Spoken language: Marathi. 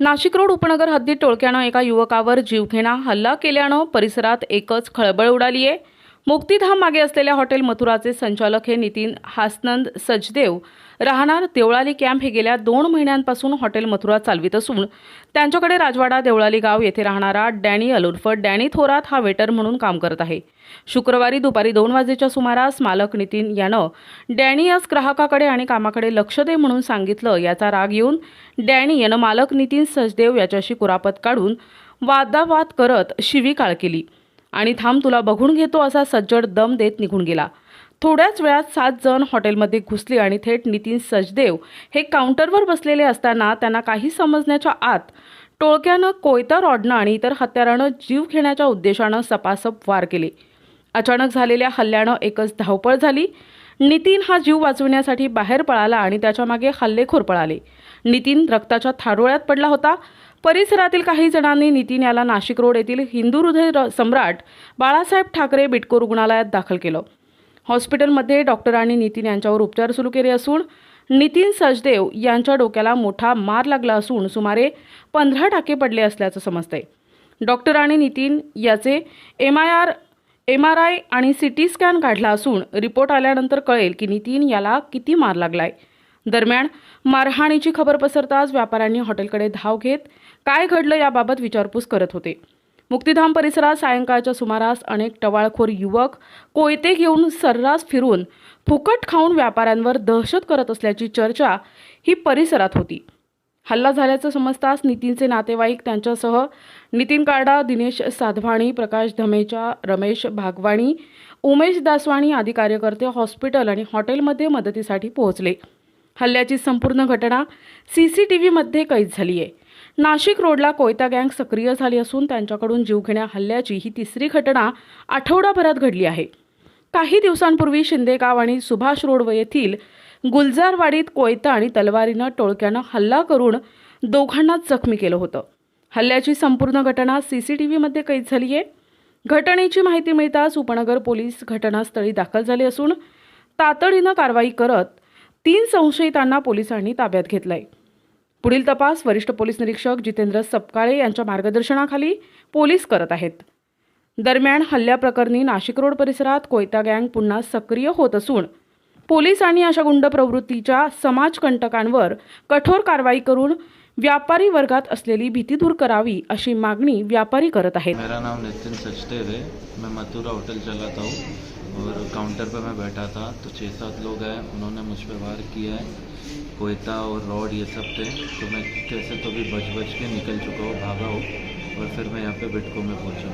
नाशिक रोड उपनगर हद्दीत टोळक्यानं एका युवकावर जीवघेणा हल्ला केल्यानं परिसरात एकच खळबळ उडाली आहे मुक्तीधाम मागे असलेल्या हॉटेल मथुराचे संचालक हे नितीन हासनंद सचदेव राहणार देवळाली कॅम्प हे गेल्या दोन महिन्यांपासून हॉटेल मथुरा चालवित असून त्यांच्याकडे राजवाडा देवळाली गाव येथे राहणारा डॅनी अलुर्फ डॅनी थोरात हा वेटर म्हणून काम करत आहे. शुक्रवारी दुपारी दोन वाजेच्या सुमारास मालक नितीन यानं डॅनी यास ग्राहकाकडे आणि कामाकडे लक्ष दे म्हणून सांगितलं. याचा राग येऊन डॅनी यानं मालक नितीन सचदेव याच्याशी कुरापत काढून वादावाद करत शिवीकाळ केली. आणि थांब तुला बघून घेतो असा सज्जड दम देत निघून गेला. थोड्याच वेळात सात जण हॉटेलमध्ये घुसले आणि थेट नितीन सचदेव हे काउंटरवर बसलेले असताना त्यांना काही समजण्याच्या आत टोळक्यानं कोयता रॉडनं आणि इतर हत्यारानं जीव घेण्याच्या उद्देशानं सपासप वार केले. अचानक झालेल्या हल्ल्यानं एकच धावपळ झाली. नितीन हा जीव वाचविण्यासाठी बाहेर पळाला आणि त्याच्यामागे हल्लेखोर पळाले. नितीन रक्ताच्या थारोळ्यात पडला होता. परिसरातील काही जणांनी नितीन याला नाशिक रोड येथील हिंदू हृदय सम्राट बाळासाहेब ठाकरे बिटको रुग्णालयात दाखल केलं. हॉस्पिटलमध्ये डॉक्टरांनी नितीन यांच्यावर उपचार सुरू केले असून नितीन सचदेव यांच्या डोक्याला मोठा मार लागला असून सुमारे पंधरा टाके पडले असल्याचं समजतंय. डॉक्टरांनी नितीन याचे M I R M R I आणि सी टी स्कॅन काढला असून रिपोर्ट आल्यानंतर कळेल की नितीन याला किती मार लागलाय. दरम्यान मारहाणीची खबर पसरताच व्यापाऱ्यांनी हॉटेलकडे धाव घेत काय घडलं याबाबत विचारपूस करत होते. मुक्तिधाम परिसरात सायंकाळच्या सुमारास अनेक टवाळखोर युवक कोयते घेऊन सर्रास फिरून फुकट खाऊन व्यापाऱ्यांवर दहशत करत असल्याची चर्चा ही परिसरात होती. हल्ला झाल्याचं समजताच नितीनचे नातेवाईक त्यांच्यासह नितीन कार्डा दिनेश साधवाणी प्रकाश धमेचा रमेश भागवाणी उमेश दासवाणी आदी कार्यकर्ते हॉस्पिटल आणि हॉटेलमध्ये मदतीसाठी पोहोचले. हल्ल्याची संपूर्ण घटना सी सी टी व्हीमध्ये कैद झाली आहे नाशिक रोडला कोयता गँग सक्रिय झाली असून त्यांच्याकडून जीवघेण्या हल्ल्याची ही तिसरी घटना आठवडाभरात घडली आहे. काही दिवसांपूर्वी शिंदेगाव आणि सुभाष रोड येथील गुलजारवाडीत कोयता आणि तलवारीनं टोळक्यानं हल्ला करून दोघांना जखमी केलं होतं. हल्ल्याची संपूर्ण घटना सी सी टी व्हीमध्ये कैद झाली आहे घटनेची माहिती मिळताच उपनगर पोलीस घटनास्थळी दाखल झाले असून तातडीनं कारवाई करत तीन संशयितांना पोलिसांनी ताब्यात घेतलंय. पुढील तपास वरिष्ठ पोलीस निरीक्षक जितेंद्र सपकाळे यांच्या मार्गदर्शनाखाली पोलीस करत आहेत. दरम्यान हल्ल्याप्रकरणी नाशिक रोड परिसरात कोयता गँग पुन्हा सक्रिय होत असून पोलिसांनी अशा गुंड प्रवृत्तीच्या समाजकंटकांवर कठोर कारवाई करून व्यापारी वर्गात असलेली भीती दूर करावी अशी मागणी व्यापारी करत आहेत. मेरा नाम नितिन सचदेव है। मैं मथुरा होटल चलाता हूँ। और काउंटर पर मैं बैठा था तो छः सात लोग आए, उन्होंने मुझ पर वार किया है, कोयता और रॉड ये सब थे तो मैं कैसे तो भी बच बच के निकल चुका हूँ, भागा हूँ, और फिर मैं यहाँ पे बिटको में पहुँचा